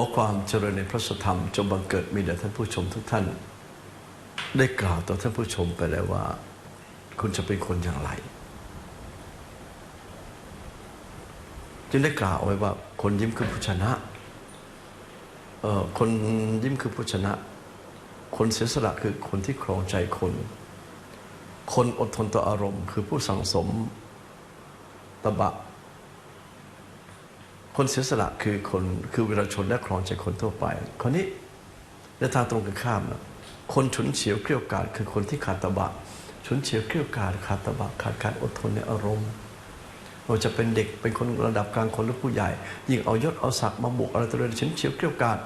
อความเจริญในพระสธรรมจงบังเกิดมีแด่ท่านผู้ชมทุกท่าน ได้กล่าวต่อท่านผู้ชมไปแล้วว่า คุณจะเป็นคนอย่างไร จึงได้กล่าวเอาไว้ว่า คนยิ้มคือผู้ชนะเอ่อคนยิ้มคือผู้ชนะ คนเสียสละคือคนที่ครองใจคน คนอดทนต่ออารมณ์ คือผู้สังสมตบะ คนเสียสละคือคนคือวิรชนและครองใจคนทั่วไป คนนี้ในทางตรงกันข้ามนะคนฉุนเฉียวเกลียวกาดคือคนที่ขาดตบะฉุนเฉียวเกลียวกาดขาดตบะขาดการอดทนในอารมณ์เราจะเป็นเด็กเป็นคนระดับกลางคนหรือผู้ใหญ่ ยิ่งเอายศเอาศักดิ์มาบุกอะไรตัวเองฉุนเฉียวเกลียวกาด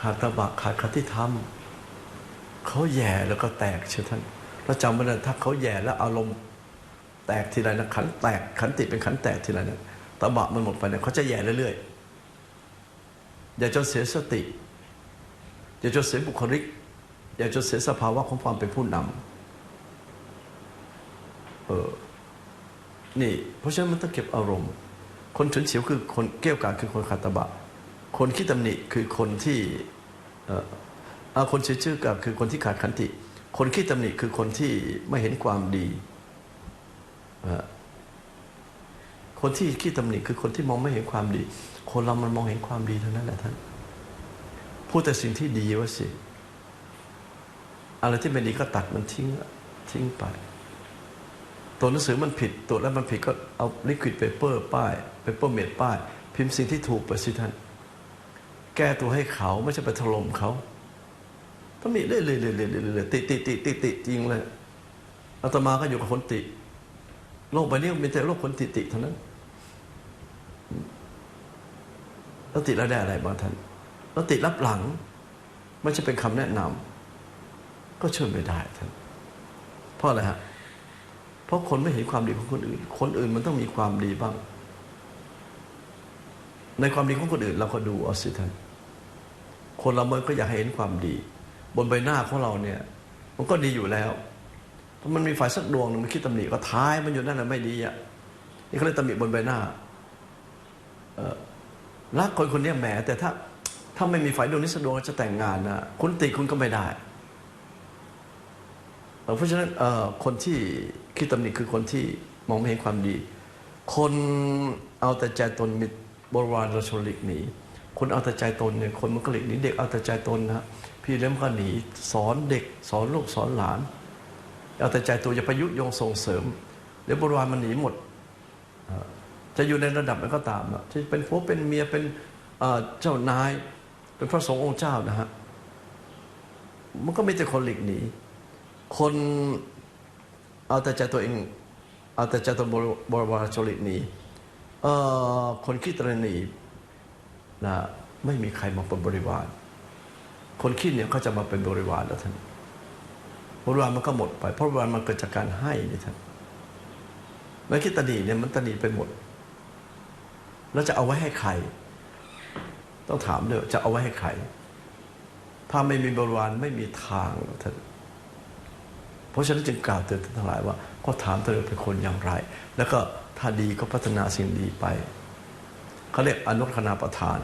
ขาดตบะขาดคติธรรมเขาแย่แล้วก็แตกเชื่อท่านเราจำไว้นะถ้าเขาแย่แล้วอารมณ์แตกทีไรนะขันแตกขันติเป็นขันแตกทีไรนะ ตบะมันหมดไปเนี่ยเขาจะแย่เรื่อยๆอย่าจนเสียสติ อย่าจนเสียบุคลิก อย่าจนเสียสภาวะของความเป็นผู้นำเออนี่ เพราะฉะนั้นมันต้องเก็บอารมณ์ คนฉุนเฉียวคือคนเกี้ยวกาดคือคนขาดตบะ คนขี้ตำหนิคือคนที่เออเอาคนเชื่อชื่อกับคือคนที่ขาดขันติ คนขี้ตำหนิคือคนที่ไม่เห็นความดี คนที่ขี้ตำหนิคือคนที่มองไม่เห็นความดี คนเรามันมองเห็นความดีเท่านั้นแหละท่าน พูดแต่สิ่งที่ดีว่าสิ อะไรที่ไม่ดีก็ตัดมันทิ้งทิ้งไป ตัวหนังสือมันผิด ตัวแล้วมันผิดก็เอาลิควิดเปเปอร์ป้ายเปเปอร์เมดป้าย พิมพ์สิ่งที่ถูกไปสิท่าน แก้ตัวให้เขาไม่ใช่ไปถล่มเขาต้องมีเรื่อยๆเรื่อยๆๆติติติติติจริงเลยอาตมาก็อยู่กับคนติ โลกใบนี้มีแต่โลกคนติติเท่านั้นแล้วติแล้วได้อะไรบ้างท่านแล้วติรับหลังไม่ใช่เป็นคำแนะนำก็ช่วยไม่ได้ท่านเพราะอะไรฮะเพราะคนไม่เห็นความดีของคนอื่น คนอื่นมันต้องมีความดีบ้าง ในความดีของคนอื่น เราก็ดูเอาสิท่านคนเราเมื่อก็อยากเห็นความดี บนใบหน้าของเราเนี่ย มันก็ดีอยู่แล้ว ถ้ามันมีไฟสักดวงหนึงมันคิดตำหนิก็ท้ายมันอยู่นั่นแหละไม่ดีอะนี่เขาเรียตำหนิบนใบหน้าเออรักคนคนนี้แหมแต่ถ้า ถ้าไม่มีไฟดวงนี้สักดวงจะแต่งงานนะคุณติคุณก็ไม่ได้เอ่เพราะฉะนั้นเออคนที่คิดตำหนิคือคนที่มองไม่เห็นความดี คนเอาแต่ใจตนมีบริวารเราชนหลีกหนีคนเอาแต่ใจตนเนี่ยคนมันก็หลีกหนีเด็กเอาแต่ใจตนนะพี่เลี้ยงก็หนีสอนเด็กสอนลูกสอนหลาน เอาแต่ใจตัวอย่าประยุกต์ยงส่งเสริม เดี๋ยวบริวารมันหนีหมด จะอยู่ในระดับไหนก็ตามนะจะเป็นผัวเป็นเมียเป็นเจ้านาย เป็นพระสงฆ์องค์เจ้านะฮะมันก็มีแต่คนหลีกหนี คนเอาแต่ใจตัวเองเอาแต่ใจตัวบริวารชลีกหนีเอคนขี้ตระหนีนะไม่มีใครมาเป็นบริวาร คนขี้เนี่ยเขาจะมาเป็นบริวารแล้วท่าน บริวารมันก็หมดไป เพราะบริวารมันเกิดจากการให้นี่ท่านไม่คิดตนีเนี่ยมันตนีไปหมด แล้วจะเอาไว้ให้ใคร ต้องถามด้วยจะเอาไว้ให้ใคร ถ้าไม่มีบริวารไม่มีทางท่านเพราะฉะนั้นจึงกล่าวเตือนท่านทั้งหลายว่า ก็ถามเธอเป็นคนอย่างไร แล้วก็ถ้าดีก็พัฒนาสิ่งดีไปเขาเรียกอนุคณาประทาน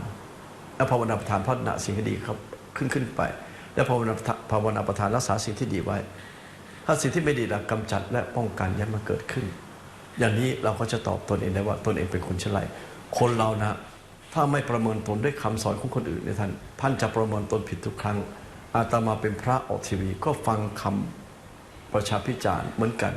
แล้วภาวนาประทานพัฒนาสิ่งที่ดีครับขึ้นขึ้นไป แล้วภาวนาภาวนาประทานรักษาสิ่งที่ดีไว้ ถ้าสิ่งที่ไม่ดีเรากำจัดและป้องกันยันมาเกิดขึ้น อย่างนี้เราก็จะตอบตนเองได้ว่าตนเองเป็นคนเช่นไรคนเรานะ ถ้าไม่ประเมินตนด้วยคำสอนของคนอื่นในท่านท่านจะประเมินตนผิดทุกครั้งอาตมาเป็นพระออกทีวีก็ฟังคำประชาพิจารณ์เหมือนกัน